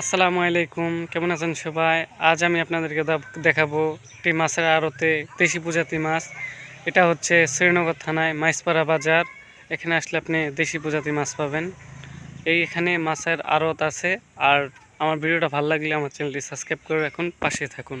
আসসালামু আলাইকুম, কেমন আছেন সবাই? আজ আমি আপনাদেরকে দেখাবো একটি মাছের আড়তে দেশি প্রজাতি মাছ। এটা হচ্ছে শ্রীনগর থানায় মাইসপাড়া বাজার। এখানে আসলে আপনি দেশি প্রজাতি মাছ পাবেন। এই এখানে মাছের আড়ত আছে। আর আমার ভিডিওটা ভালো লাগলে আমার চ্যানেলটি সাবস্ক্রাইব করে এখন পাশে থাকুন।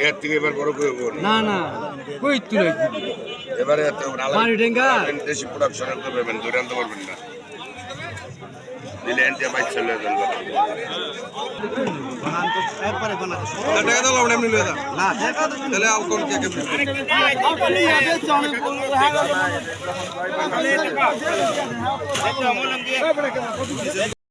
এর থেকে এবার বড় করে না না কই তুলে? এবারে এত বাড়ি ডেঙ্গা? দেশি প্রোডাকশনের তো পাবেন ধরে আনতে পারবেন না। দিলে এনতে বাইক চলে এমনি তাহলে